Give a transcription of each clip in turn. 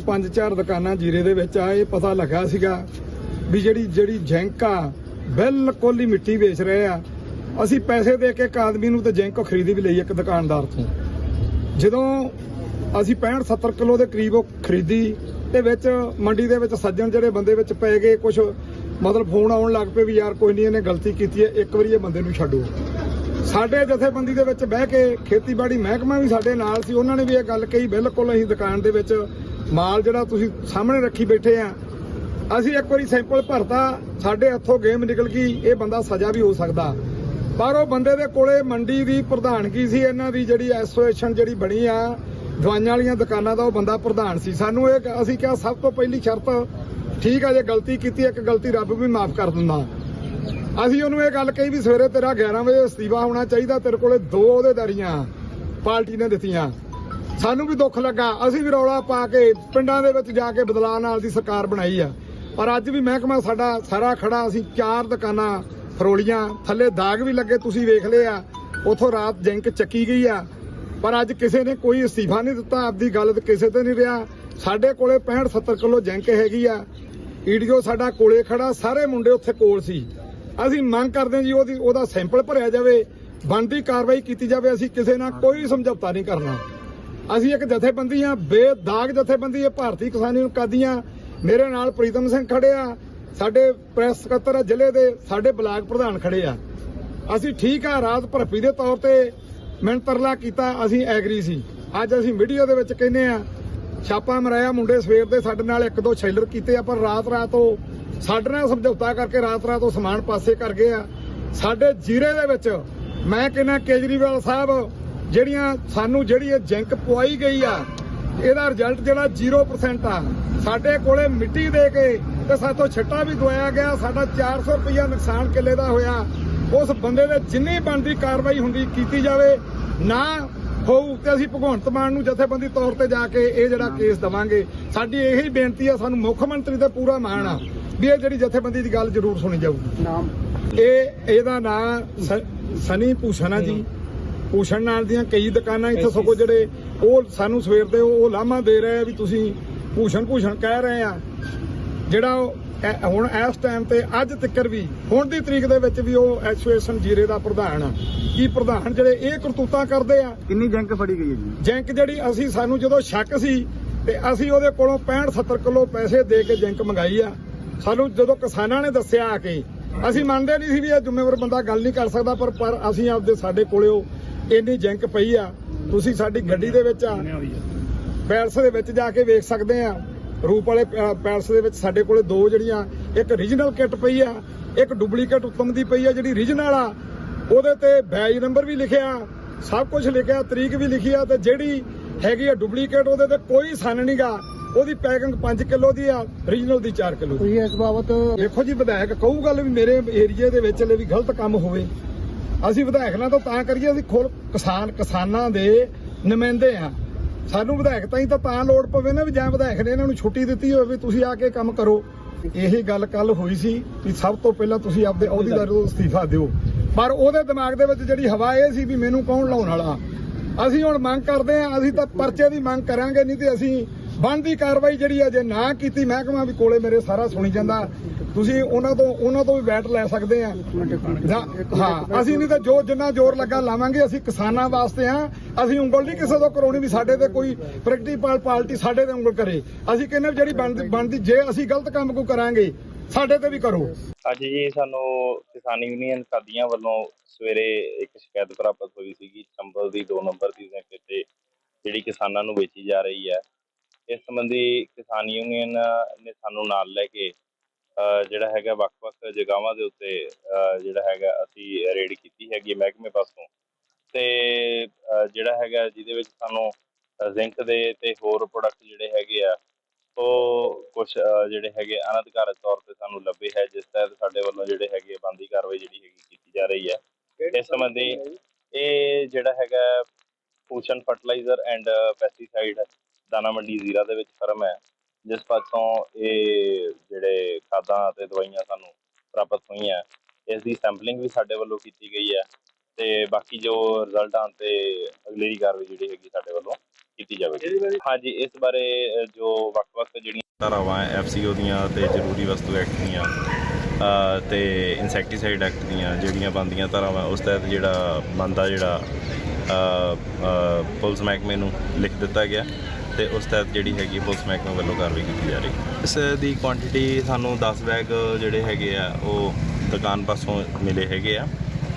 ਪੰਜ ਚਾਰ ਦੁਕਾਨਾਂ ਜੀਰੇ ਦੇ ਵਿੱਚ ਆ ਇਹ ਪਤਾ ਲੱਗਾ ਸੀਗਾ ਵੀ ਜਿਹੜੀ ਜਿਹੜੀ ਜੈਂਕ ਆ, ਬਿਲਕੁਲ ਹੀ ਮਿੱਟੀ ਵੇਚ ਰਹੇ ਆ। ਅਸੀਂ ਪੈਸੇ ਦੇ ਕੇ ਇੱਕ ਆਦਮੀ ਨੂੰ ਤੇ ਜੈਂਕ ਖਰੀਦੀ ਵੀ ਲਈ ਇੱਕ ਦੁਕਾਨਦਾਰ ਤੋਂ। ਜਦੋਂ ਅਸੀਂ 65 70 ਕਿਲੋ ਦੇ ਕਰੀਬ ਉਹ ਖਰੀਦੀ, ਤੇ ਵਿੱਚ ਮੰਡੀ ਦੇ ਵਿੱਚ ਸੱਜਣ ਜਿਹੜੇ ਬੰਦੇ ਵਿੱਚ ਪੈ ਗਏ ਕੁਝ ਮਤਲਬ ਫੋਨ ਆਉਣ ਲੱਗ ਪਏ ਵੀ ਯਾਰ ਕੋਈ ਨਹੀਂ ਇਹਨੇ ਗਲਤੀ ਕੀਤੀ ਹੈ, ਇੱਕ ਵਾਰੀ ਇਹ ਬੰਦੇ ਨੂੰ ਛੱਡੋ। ਸਾਡੇ ਜਥੇਬੰਦੀ ਦੇ ਵਿੱਚ ਬਹਿ ਕੇ ਖੇਤੀਬਾੜੀ ਮਹਿਕਮਾ ਵੀ ਸਾਡੇ ਨਾਲ ਸੀ, ਉਹਨਾਂ ਨੇ ਵੀ ਇਹ ਗੱਲ ਕਹੀ, ਬਿਲਕੁਲ ਅਸੀਂ ਦੁਕਾਨ ਦੇ ਵਿੱਚ ਮਾਲ ਜਿਹੜਾ ਤੁਸੀਂ ਸਾਹਮਣੇ ਰੱਖੀ ਬੈਠੇ ਆ, ਅਸੀਂ ਇੱਕ ਵਾਰੀ ਸੈਂਪਲ ਭਰਤਾ, ਸਾਡੇ ਹੱਥੋਂ ਗੇਮ ਨਿਕਲ ਗਈ, ਇਹ ਬੰਦਾ ਸਜ਼ਾ ਵੀ ਹੋ ਸਕਦਾ। ਪਰ ਉਹ ਬੰਦੇ ਦੇ ਕੋਲੇ ਮੰਡੀ ਦੀ ਪ੍ਰਧਾਨਗੀ ਸੀ, ਇਹਨਾਂ ਦੀ ਜਿਹੜੀ ਐਸੋਸੀਏਸ਼ਨ ਜਿਹੜੀ ਬਣੀ ਆ, ਦਵਾਈਆਂ ਵਾਲੀਆਂ ਦੁਕਾਨਾਂ ਦਾ ਉਹ ਬੰਦਾ ਪ੍ਰਧਾਨ ਸੀ। ਸਾਨੂੰ ਇਹ ਅਸੀਂ ਕਿਹਾ ਸਭ ਤੋਂ ਪਹਿਲੀ ਸ਼ਰਤ, ਠੀਕ ਆ, ਜੇ ਗਲਤੀ ਕੀਤੀ, ਇੱਕ ਗਲਤੀ ਰੱਬ ਵੀ ਮਾਫ ਕਰ ਦਿੰਦਾ। ਅਸੀਂ ਉਹਨੂੰ ਇਹ ਗੱਲ ਕਹੀ ਵੀ ਸਵੇਰੇ ਤੇਰਾ 11 ਵਜੇ ਅਸਤੀਫਾ ਹੋਣਾ ਚਾਹੀਦਾ, ਤੇਰੇ ਕੋਲੇ ਦੋ ਅਹੁਦੇਦਾਰੀਆਂ ਪਾਰਟੀ ਨੇ ਦਿੱਤੀਆਂ। ਸਾਨੂੰ ਵੀ ਦੁੱਖ ਲੱਗਾ। ਅਸੀਂ ਵੀ ਰੌਲਾ ਪਾ ਕੇ ਪਿੰਡਾਂ ਦੇ ਵਿੱਚ ਜਾ ਕੇ ਬਦਲਾਅ ਨਾਲ ਦੀ ਸਰਕਾਰ ਬਣਾਈ ਆ। ਪਰ ਅੱਜ ਵੀ ਮਹਿਕਮਾ ਸਾਡਾ ਸਾਰਾ ਖੜਾ। ਅਸੀਂ ਚਾਰ ਦੁਕਾਨਾਂ ਫਰੋਲੀਆਂ। ਥੱਲੇ ਦਾਗ ਵੀ ਲੱਗੇ, ਤੁਸੀਂ ਵੇਖ ਲਏ ਆ। ਉਥੋਂ ਰਾਤ ਜੈਂਕ ਚੱਕੀ ਗਈ ਆ। ਪਰ ਅੱਜ ਕਿਸੇ ਨੇ ਕੋਈ ਅਸਤੀਫਾ ਨਹੀਂ ਦਿੱਤਾ। ਆਪਦੀ ਗੱਲ ਕਿਸੇ ਤੇ ਨਹੀਂ ਰਿਹਾ। ਸਾਡੇ ਕੋਲੇ 65 70 ਕਿਲੋ ਜੈਂਕ ਹੈਗੀ ਆ। ਈਡੀਓ ਸਾਡਾ ਕੋਲੇ ਖੜਾ। ਸਾਰੇ ਮੁੰਡੇ ਉੱਥੇ ਕੋਲ ਸੀ। ਅਸੀਂ ਮੰਗ ਕਰਦੇ ਹਾਂ ਜੀ ਉਹਦੀ ਉਹਦਾ ਸੈਂਪਲ ਭਰਿਆ ਜਾਵੇ। ਬਣਦੀ ਕਾਰਵਾਈ ਕੀਤੀ ਜਾਵੇ। ਅਸੀਂ ਕਿਸੇ ਨਾਲ ਕੋਈ ਸਮਝੌਤਾ ਨਹੀਂ ਕਰਨਾ। ਅਸੀਂ ਇੱਕ ਜਥੇਬੰਦੀ ਜਥੇਬੰਦੀਆਂ ਬੇਦਾਗ ਜਥੇਬੰਦੀ ਹੈ, ਭਾਰਤੀ ਕਿਸਾਨੀ ਨੂੰ ਕਾਦੀਆਂ। ਮੇਰੇ ਨਾਲ ਪ੍ਰੀਤਮ ਸਿੰਘ ਖੜੇ ਆ, ਸਾਡੇ ਪ੍ਰੈਸ ਸਕੱਤਰ ਜ਼ਿਲ੍ਹੇ ਦੇ, ਸਾਡੇ ਬਲਾਕ ਪ੍ਰਧਾਨ ਖੜੇ ਆ। ਅਸੀਂ ਠੀਕ ਆ, ਰਾਤ ਭਰਪੀ ਦੇ ਤੌਰ ਤੇ ਮਿਹਨਤ ਕੀਤਾ, ਅਸੀਂ ਐਗਰੀ ਸੀ। ਅੱਜ ਅਸੀਂ ਮੀਡੀਆ ਦੇ ਵਿੱਚ ਕਹਿੰਦੇ ਆ, ਛਾਪਾ ਮਰਾਇਆ ਮੁੰਡੇ ਸਵੇਰ ਦੇ ਸਾਡੇ ਨਾਲ ਇੱਕ ਦੋ ਸ਼ੈਲਰ ਕੀਤੇ ਆ, ਪਰ ਰਾਤ ਰਾਤ ਉਹ ਸਾਡੇ ਨਾਲ ਸਮਝੌਤਾ ਕਰਕੇ ਰਾਤ ਰਾਤ ਉਹ ਸਮਾਨ ਪਾਸੇ ਕਰ ਗਏ ਆ। ਸਾਡੇ ਜੀਰੇ ਦੇ ਵਿੱਚ ਮੈਂ ਕਹਿੰਦਾ ਕੇਜਰੀਵਾਲ ਸਾਹਿਬ ਜਿਹੜੀਆਂ ਸਾਨੂੰ ਜਿਹੜੀ ਇਹ ਜੈਂਕ ਪਵਾਈ ਗਈ ਆ ਇਹਦਾ ਰਿਜ਼ਲਟ ਜਿਹੜਾ 0% ਆ। ਸਾਡੇ ਕੋਲੇ ਮਿੱਟੀ ਦੇ ਕੇ ਤੇ ਸਾਤੋਂ ਛੱਟਾ ਵੀ ਦਵਾਇਆ ਗਿਆ ਸਾਡਾ 400 ਰੁਪਇਆ ਨੁਕਸਾਨ ਕਿੱਲੇ ਦਾ ਹੋਇਆ। ਉਸ ਬੰਦੇ ਦੇ ਜਿੰਨੀ ਬਣਦੀ ਕਾਰਵਾਈ ਹੁੰਦੀ ਕੀਤੀ ਜਾਵੇ ਨਾ ਹੋਊ ਤੇ ਅਸੀਂ ਭਗਵੰਤ ਮਾਨ ਨੂੰ ਜਥੇਬੰਦੀ ਤੌਰ ਤੇ ਜਾ ਕੇ ਇਹ ਜਿਹੜਾ ਕੇਸ ਦਵਾਂਗੇ। ਸਾਡੀ ਇਹੀ ਬੇਨਤੀ ਆ ਸਾਨੂੰ ਮੁੱਖ ਮੰਤਰੀ ਤੇ ਪੂਰਾ ਮਾਣ ਆ ਵੀ ਇਹ ਜਿਹੜੀ ਜਥੇਬੰਦੀ ਦੀ ਗੱਲ ਜ਼ਰੂਰ ਸੁਣੀ ਜਾਊਗੀ। ਨਾਮ? ਇਹ ਇਹਦਾ ਨਾਂ ਸਨੀ ਭੂਸ਼ਣ ਜੀ। ਭੂਸ਼ਣ ਨਾਲ ਦੀਆਂ ਕਈ ਦੁਕਾਨਾਂ ਇੱਥੇ ਸਗੋਂ ਜਿਹੜੇ ਉਹ ਸਾਨੂੰ ਸਵੇਰ ਦੇ ਉਹ ਲਾਮਾ ਦੇ ਰਹੇ ਆ ਵੀ ਤੁਸੀਂ ਭੂਸ਼ਣ ਭੂਸ਼ਣ ਕਹਿ ਰਹੇ ਆ। ਜਿਹੜਾ ਹੁਣ ਇਸ ਟਾਈਮ ਤੇ ਅੱਜ ਤੱਕਰ ਵੀ ਹੁਣ ਦੀ ਤਰੀਕ ਦੇ ਵਿੱਚ ਵੀ ਉਹ ਐਸੋਸੀਏਸ਼ਨ ਜੀਰੇ ਦਾ ਪ੍ਰਧਾਨ ਆ। ਕੀ ਪ੍ਰਧਾਨ ਜਿਹੜੇ ਇਹ ਕਰਤੂਤਾਂ ਕਰਦੇ ਆ। ਕਿੰਨੀ ਜੰਕ ਫੜੀ ਗਈ ਹੈ ਜੀ? ਜੈਂਕ ਜਿਹੜੀ ਅਸੀਂ ਸਾਨੂੰ ਜਦੋਂ ਸ਼ੱਕ ਸੀ ਤੇ ਅਸੀਂ ਉਹਦੇ ਕੋਲੋਂ 65 70 ਕਿਲੋ ਪੈਸੇ ਦੇ ਕੇ ਜੈਂਕ ਮੰਗਾਈ ਆ। ਸਾਨੂੰ ਜਦੋਂ ਕਿਸਾਨਾਂ ਨੇ ਦੱਸਿਆ ਆ ਕੇ ਅਸੀਂ ਮੰਨਦੇ ਨਹੀਂ ਸੀ ਵੀ ਇਹ ਜ਼ਿੰਮੇਵਾਰ ਬੰਦਾ ਗੱਲ ਨਹੀਂ ਕਰ ਸਕਦਾ ਪਰ ਪਰ ਅਸੀਂ ਆਪਦੇ ਸਾਡੇ ਕੋਲੇ ਉਹ ਇੰਨੀ ਜੈਂਕ ਪਈ ਆ ਤੁਸੀਂ ਸਾਡੀ ਗੱਡੀ ਦੇ ਵਿੱਚ ਆ ਪੈਲਸ ਦੇ ਵਿੱਚ ਜਾ ਕੇ ਵੇਖ ਸਕਦੇ ਆ। ਰੂਪ ਵਾਲੇ ਪੈਲਸ ਦੇ ਵਿੱਚ ਸਾਡੇ ਕੋਲੇ ਦੋ ਜਿਹੜੀਆਂ ਇੱਕ ਰੀਜਨਲ ਕਿੱਟ ਪਈ ਆ ਇੱਕ ਡੁਪਲੀਕੇਟ ਉੱਤਮ ਦੀ ਪਈ ਆ ਜਿਹੜੀ ਰੀਜਨਲ ਆ। ਉਹਦੇ ਤੇ ਬੈਜ ਨੰਬਰ ਵੀ ਲਿਖਿਆ ਸਭ ਕੁਝ ਲਿਖਿਆ ਤਰੀਕ ਵੀ ਲਿਖੀ ਆ ਤੇ ਜਿਹੜੀ ਹੈਗੀ ਆ ਡੁਪਲੀਕੇਟ ਉਹਦੇ ਤੇ ਕੋਈ ਸੰਨ ਨਹੀਂਗਾ ਉਹਦੀ ਪੈਕਿੰਗ 5 ਕਿਲੋ ਦੀ ਆ ਰੀਜਨਲ ਦੀ 4 ਕਿਲੋ ਦੀ। ਇਸ ਬਾਬਤ ਦੇਖੋ ਜੀ ਵਿਧਾਇਕ ਕਹੂ ਗੱਲ ਵੀ ਮੇਰੇ ਏਰੀਏ ਦੇ ਵਿੱਚ ਲੈ ਵੀ ਗਲਤ ਕੰਮ ਹੋਵੇ। ਅਸੀਂ ਵਿਧਾਇਕ ਨਾਲ ਤਾਂ ਕਰੀਏ, ਅਸੀਂ ਖੁਦ ਕਿਸਾਨ ਕਿਸਾਨਾਂ ਦੇ ਨੁਮਾਇੰਦੇ ਆ ਸਾਨੂੰ ਵਿਧਾਇਕ ਹੀ ਤਾਂ ਤਾਂ ਲੋੜ ਪਵੇ ਨਾ ਵੀ ਜਾਂ ਵਿਧਾਇਕ ਨੇ ਇਹਨਾਂ ਨੂੰ ਛੁੱਟੀ ਦਿੱਤੀ ਹੋਵੇ ਵੀ ਤੁਸੀਂ ਆ ਕੇ ਕੰਮ ਕਰੋ। ਇਹੀ ਗੱਲ ਕੱਲ ਹੋਈ ਸੀ ਕਿ ਸਭ ਤੋਂ ਪਹਿਲਾਂ ਤੁਸੀਂ ਆਪਦੇ ਅਹੁਦੇਦਾਰ ਤੋਂ ਅਸਤੀਫਾ ਦਿਓ। ਪਰ ਉਹਦੇ ਦਿਮਾਗ ਦੇ ਵਿੱਚ ਜਿਹੜੀ ਹਵਾ ਇਹ ਸੀ ਵੀ ਮੈਨੂੰ ਕੌਣ ਲਾਉਣ ਵਾਲਾ? ਅਸੀਂ ਹੁਣ ਮੰਗ ਕਰਦੇ ਆ ਅਸੀਂ ਤਾਂ ਪਰਚੇ ਦੀ ਮੰਗ ਕਰਾਂਗੇ, ਨਹੀਂ ਤੇ ਅਸੀਂ ਬਣਦੀ ਕਾਰਵਾਈ ਜਿਹੜੀ ਹੈ ਜੇ ਨਾ ਕੀਤੀ, ਮਹਿਕਮਾ ਵੀ ਕੋਲੇ ਮੇਰੇ ਸਾਰਾ ਸੁਣੀ ਜਾਂਦਾ। ਤੁਸੀਂ ਉਹਨਾਂ ਤੋਂ ਉਹਨਾਂ ਤੋਂ ਵੀ ਬੈਠ ਲੈ ਸਕਦੇ ਆ। ਹਾਂ, ਅਸੀਂ ਨਹੀਂ ਤਾਂ ਜੋ ਜਿੰਨਾ ਜ਼ੋਰ ਲੱਗਾ ਲਾਵਾਂਗੇ, ਅਸੀਂ ਕਿਸਾਨਾਂ ਵਾਸਤੇ ਆ। ਅਸੀਂ ਉਂਗਲ ਨਹੀਂ ਕਿਸੇ ਤੋਂ ਕਰਾਉਣੀ ਵੀ ਸਾਡੇ ਤੇ ਕੋਈ ਪ੍ਰੈਕਟੀਕਲ ਪਾਰਟੀ ਸਾਡੇ ਤੇ ਉਂਗਲ ਕਰੇ। ਅਸੀਂ ਕਹਿੰਦੇ ਜਿਹੜੀ ਬਣਦੀ ਬਣਦੀ, ਜੇ ਅਸੀਂ ਗਲਤ ਕੰਮ ਕੋ ਕਰਾਂਗੇ, ਸਾਡੇ ਤੇ ਵੀ ਕਰੋ। ਅੱਜ ਜੀ ਸਾਨੂੰ ਕਿਸਾਨ ਯੂਨੀਅਨ ਕਾਦੀਆਂ ਵੱਲੋਂ ਸਵੇਰੇ ਇੱਕ ਸ਼ਿਕਾਇਤ ਪ੍ਰਾਪਤ ਹੋਈ ਸੀਗੀ, ਚੰਬਲ ਦੀ 2 ਨੰਬਰ ਦੀ ਜ਼ਮੀਨ ਤੇ ਜਿਹੜੀ ਕਿਸਾਨਾਂ ਨੂੰ ਵੇਚੀ ਜਾ ਰਹੀ ਹੈ। ਇਸ ਸੰਬੰਧੀ ਕਿਸਾਨ ਯੂਨੀਅਨ ਨੇ ਸਾਨੂੰ ਨਾਲ ਲੈ ਕੇ ਜਿਹੜਾ ਹੈਗਾ ਵੱਖ-ਵੱਖ ਜਗ੍ਹਾਵਾਂ ਦੇ ਉੱਤੇ ਜਿਹੜਾ ਹੈਗਾ ਅਸੀਂ ਰੇਡ ਕੀਤੀ ਹੈਗੀ ਮਹਿਕਮੇ ਪਾਸੋਂ। ਤੇ ਜਿਹੜਾ ਹੈਗਾ ਜਿਹਦੇ ਵਿੱਚ ਸਾਨੂੰ ਜ਼ਿੰਕ ਦੇ ਤੇ ਹੋਰ ਪ੍ਰੋਡਕਟ ਜਿਹੜੇ ਹੈਗੇ ਆ ਉਹ ਕੁਝ ਜਿਹੜੇ ਹੈਗੇ ਅਨਧਿਕਾਰਤ ਤੌਰ ਤੇ ਸਾਨੂੰ ਲੱਭੇ ਹੈ ਜਿਸ ਤਹਿਤ ਸਾਡੇ ਵੱਲੋਂ ਜਿਹੜੇ ਹੈਗੇ ਬੰਦੀ ਕਾਰਵਾਈ ਜਿਹੜੀ ਹੈਗੀ ਕੀਤੀ ਜਾ ਰਹੀ ਹੈ। ਇਸ ਸੰਬੰਧੀ ਇਹ ਜਿਹੜਾ ਹੈਗਾ ਪੂਸ਼ਨ ਫਰਟੀਲਾਈਜ਼ਰ ਐਂਡ ਪੈਸਟੀਸਾਈਡ ਦਾਣਾ ਮੰਡੀ ਜ਼ੀਰਾ ਦੇ ਵਿੱਚ ਫਰਮ ਹੈ ਜਿਸ ਪਾਸੋਂ ਇਹ ਜਿਹੜੇ ਖਾਦਾਂ ਅਤੇ ਦਵਾਈਆਂ ਸਾਨੂੰ ਪ੍ਰਾਪਤ ਹੋਈਆਂ ਇਸ ਦੀ ਸੈਂਪਲਿੰਗ ਵੀ ਸਾਡੇ ਵੱਲੋਂ ਕੀਤੀ ਗਈ ਹੈ ਤੇ ਬਾਕੀ ਜੋ ਰਿਜ਼ਲਟ ਆਉਣ ਤੇ ਅਗਲੇਰੀ ਕਾਰਵਾਈ ਜਿਹੜੀ ਹੈਗੀ ਸਾਡੇ ਵੱਲੋਂ ਕੀਤੀ ਜਾਵੇਗੀ। ਹਾਂਜੀ ਇਸ ਬਾਰੇ ਜੋ ਵੱਖ-ਵੱਖ ਜਿਹੜੀਆਂ ਧਾਰਾਵਾਂ ਐਫਸੀਓ ਦੀਆਂ ਤੇ ਜ਼ਰੂਰੀ ਵਸਤੂ ਐਕਟ ਦੀਆਂ ਤੇ ਇਨਸੈਕਟੀਸਾਈਡ ਐਕਟ ਦੀਆਂ ਜਿਹੜੀਆਂ ਬੰਦੀਆਂ ਧਾਰਾਵਾਂ ਉਸ ਤਹਿਤ ਜਿਹੜਾ ਬੰਦਾ ਜਿਹੜਾ ਪੁਲਿਸ ਮਹਿਕਮੇ ਨੂੰ ਲਿਖ ਦਿੱਤਾ ਗਿਆ ਤੇ ਉਸ ਤਹਿਤ ਜਿਹੜੀ ਹੈਗੀ ਪੁਲਿਸ ਮਹਿਕਮੇ ਵੱਲੋਂ ਕਾਰਵਾਈ ਕੀਤੀ ਜਾ ਰਹੀ ਹੈ। ਇਸ ਦੀ ਕੁਆਂਟੀਟੀ ਸਾਨੂੰ 10 ਬੈਗ ਜਿਹੜੇ ਹੈਗੇ ਆ ਉਹ ਦੁਕਾਨ ਪਾਸੋਂ ਮਿਲੇ ਹੈਗੇ ਆ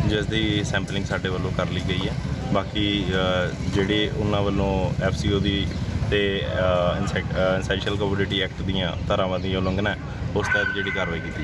ਜਿਸ ਦੀ ਸੈਂਪਲਿੰਗ ਸਾਡੇ ਵੱਲੋਂ ਕਰ ਲਈ ਗਈ ਹੈ। ਬਾਕੀ ਅ, ਜਿਹੜੇ ਉਹਨਾਂ ਵੱਲੋਂ ਐਫਸੀਓ ਦੀ ਤੇ ਇਨਸੈਕਟ ਇਨਸੈਂਸ਼ੀਅਲ ਕਮੋਡਿਟੀ ਐਕਟ ਦੀਆਂ ਧਾਰਾਵਾਂ ਦੀ ਉਲੰਘਣਾ ਉਸ ਤਹਿਤ ਜਿਹੜੀ ਕਾਰਵਾਈ ਕੀਤੀ